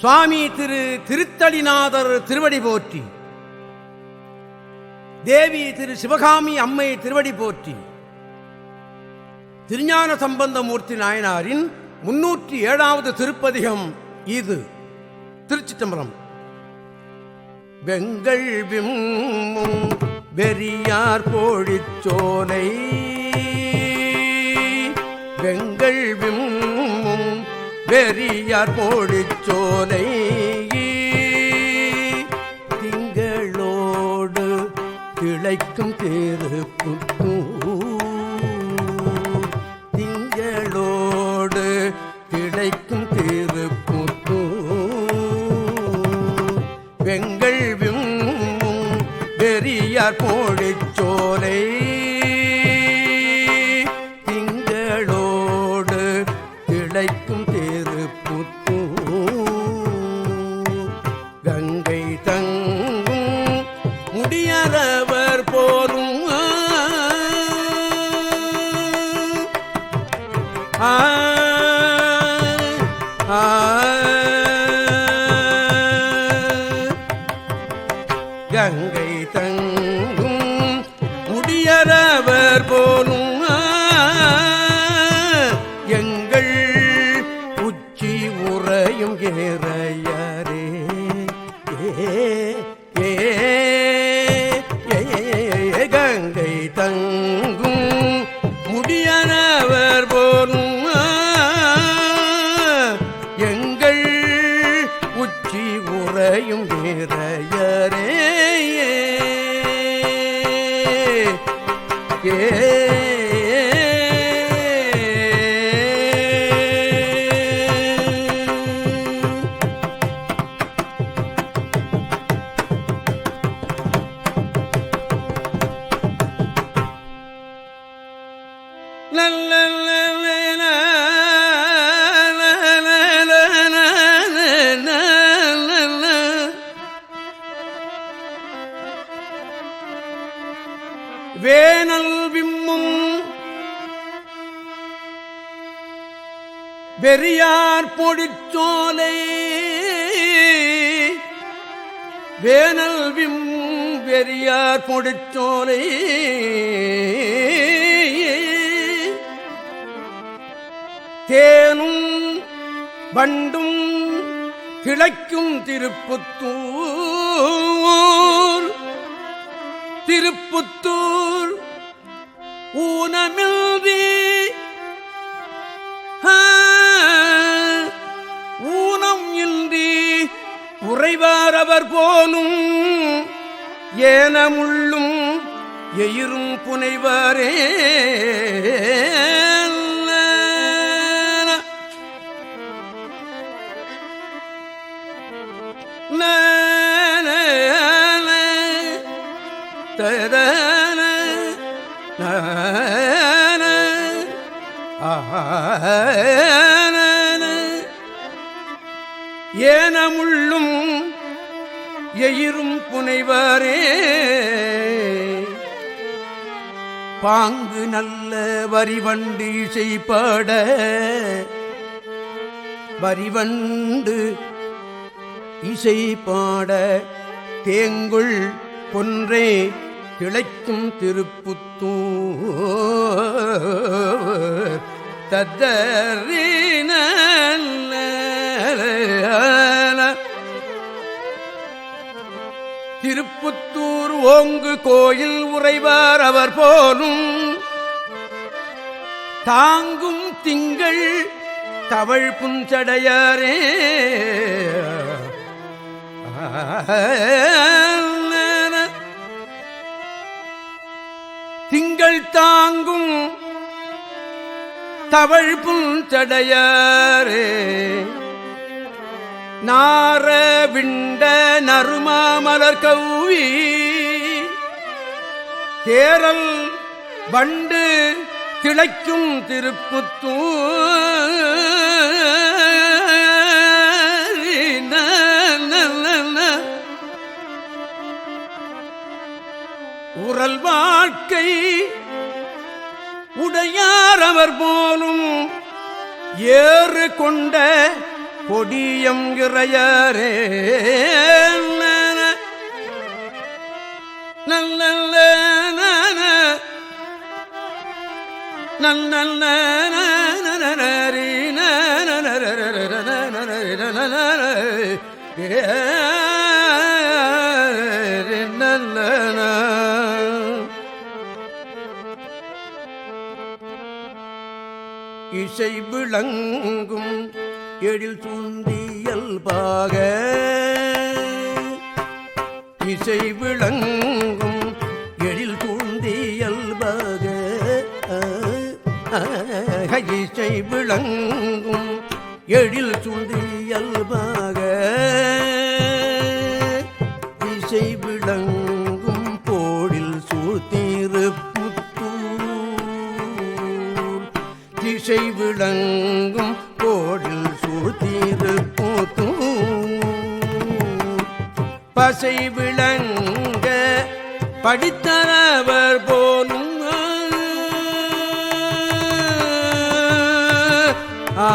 சுவாமி திரு திருத்தளிநாதர் திருவடி போற்றி. தேவி திரு சிவகாமி அம்மை திருவடி போற்றி. திருஞான சம்பந்தமூர்த்தி நாயனாரின் முன்னூற்றி ஏழாவது திருப்பதிகம் இது. திருச்சிட்டம்பரம் வெங்கள் விம்மும் வெறியார் போழிச்சோலை வெறியார் போடிச்சோலை திங்களோடு திளைக்கும் திருப்புத்தூர் திங்களோடு திளைக்கும் திருப்புத்தூர் வெங்கள் விம்மும் வெறியார் போழிச்சோலை கங்கை வெறியார் பொடிச்சோலை. Van Allen Vim வெறியார் பொடிச்சோலை. தேனும் வண்டும் கிளைக்கும் திருப்புத்தூர். திருப்புத்தூர் ஊனமில் உறைவாரவர் போலும் ஏனமுள்ளும் எயிரும் புனைவாரே. ஏனமுள்ளும் எயிரும் புனைவரே. பாங்கு நல்ல வரிவண்டு இசைப்பாட. வரிவண்டு இசை பாட தேங்குள் பொன்றே திளைக்கும் திருப்புத்தூர். தத்தரீன திருப்புத்தூர் ஓங்கு கோயில் உறைவார் அவர் போலும். தாங்கும் திங்கள் தவழ் புஞ்சடையாரே திங்கள் தாங்கும் தவழ் புஞ்சடையாரே நார விண்ட நறுமாமலர் கௌவி கேரல் வண்டு திளைக்கும் திருப்புத்தூ உரல் வாழ்க்கை உடையார் அவர் போலும் ஏறு கொண்ட பொடியம் இறையரே. நல்ல நல்ல இசை விளங்கும் எழில் தூண்டியல்பாக இசை விளங்கும் எழில் தூண்டியல்பாக இசை விளங்கும் எழில் சுண்டியல்பாக பசை விளங்க படித்தவர் போலும் ஆ,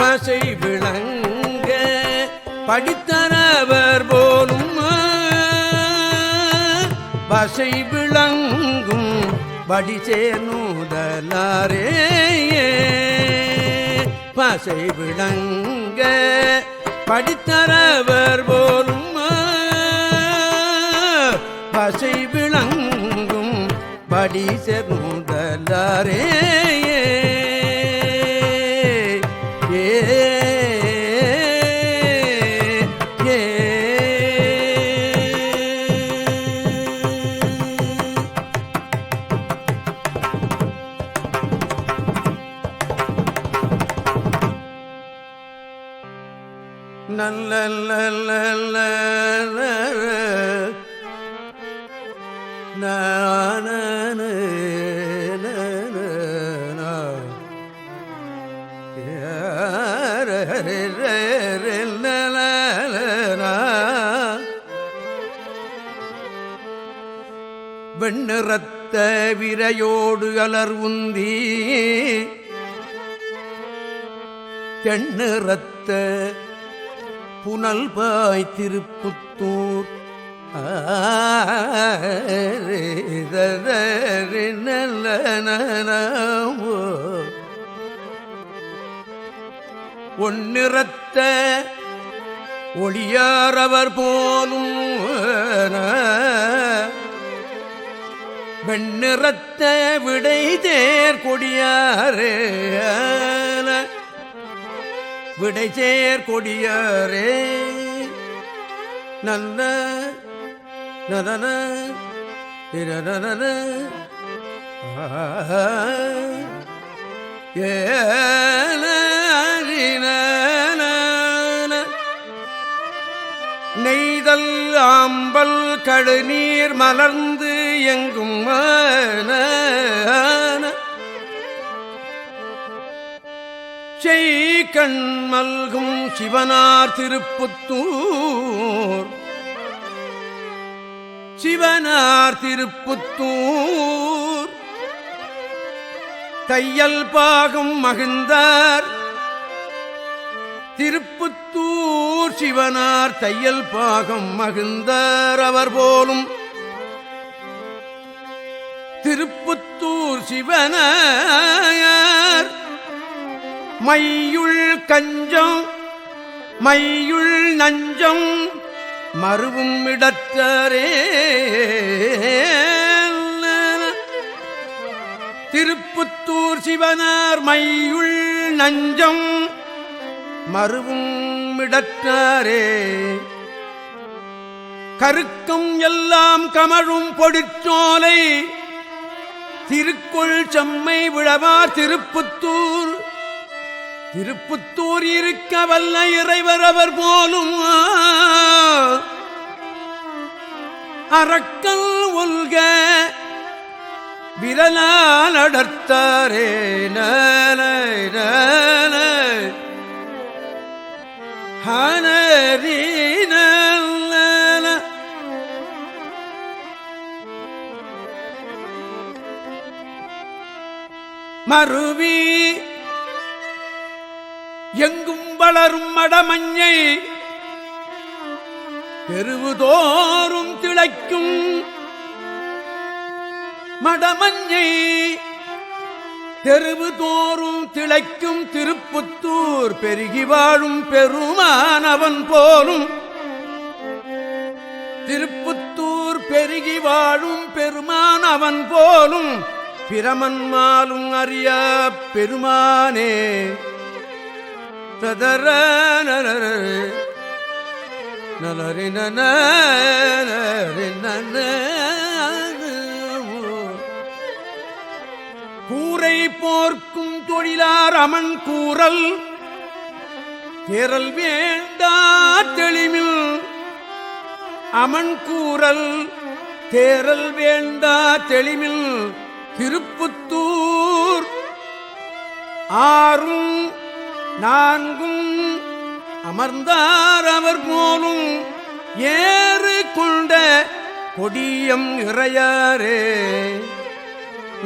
பசை விளங்க படித்தவர் போலும் பசை விளங்கும் படிசேனுதலாரே பசை விளங்க படித்தரவர் போலும் பசை விளங்கும் படி சேர்ந்தலாரே நல்ல நான வெண்ணிறத்த விரையோடு அலர் உந்தி தென்னிறத்த புனல் பாய் திருப்புத்தூர். ஒன்னிறத்த ஒளியாரவர் போலும் வெண்ணிறத்த விடை தேர் கொடியாரே விடை சேர் கொடியாரே. நல்ல நலன இரநன நெய்தல் ஆம்பல் கடுநீர் மலர்ந்து எங்கும் செய் கண் மல்கும் சிவனார் திருப்புத்தூர். சிவனார் திருப்புத்தூர். தையல் பாகம் மகிழ்ந்தார். திருப்புத்தூர் சிவனார் தையல் பாகம் மகிழ்ந்தார் அவர் போலும். திருப்புத்தூர் சிவனார். மையுள் கஞ்சம் மையுள் நஞ்சம் மறுவும் இடத்தரே. திருப்புத்தூர் சிவனார் மையுள் நஞ்சம் மறுவும் இடத்தாரே. கருக்கும் எல்லாம் கமழும் பொடிச்சோலை திருக்குள் செம்மை விழவார் திருப்புத்தூர். திருப்புத்தூர் இருக்க வல்ல இறைவர் அவர் போலும் அறக்கல் ஒல்க விரலால் அடர்த்தாரே நல நல மருவி எங்கும் வளரும் மடமஞ்சை பெருவுதோறும் திளைக்கும் மடமஞ்சை தெருவுதோறும் திளைக்கும் திருப்புத்தூர் பெருகி வாழும் பெருமானவன் போலும் திருப்புத்தூர் பெருகி வாழும் பெருமானவன் போலும் பிரமன்மாலும் அறிய பெருமானே. ததர நரர நலரி நன கூரை போர்க்கும் தொழிலார் அமன் கூறல் தேரல் வேண்டா தெளிமில். அமன் கூறல் தேரல் வேண்டா தெளிமில். திருப்புத்தூர் ஆறும் நான்கும் அமர்ந்தார் அவர் போலும் ஏறு கொண்ட கொடியம் இறையாரே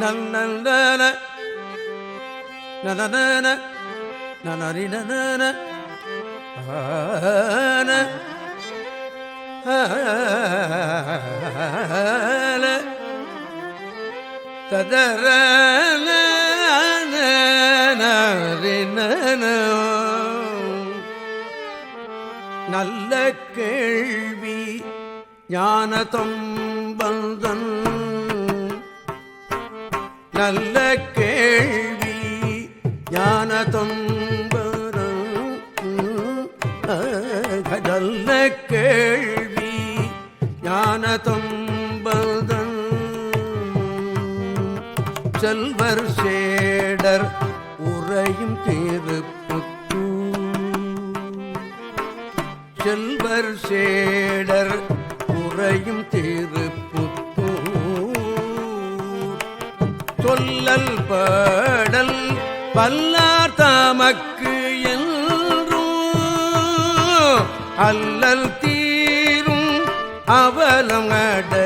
நன்னந்தன நதன நனரினன ததரன நல்ல கேள்வி ஞானதம் பந்தன் நல்ல கேள்வி ஞானதம் நல்ல கேள்வி ஞானதம் பந்தன் செல்வர் சேடர் உறையும் தீர்ப்பு செல்வர் சேடர் குறையும் திருப்புத்தூர். சொல்லல் பாடல் பல்லார் தமக்கு என்றும் அல்லல் தீரும் அவலம் அடையவே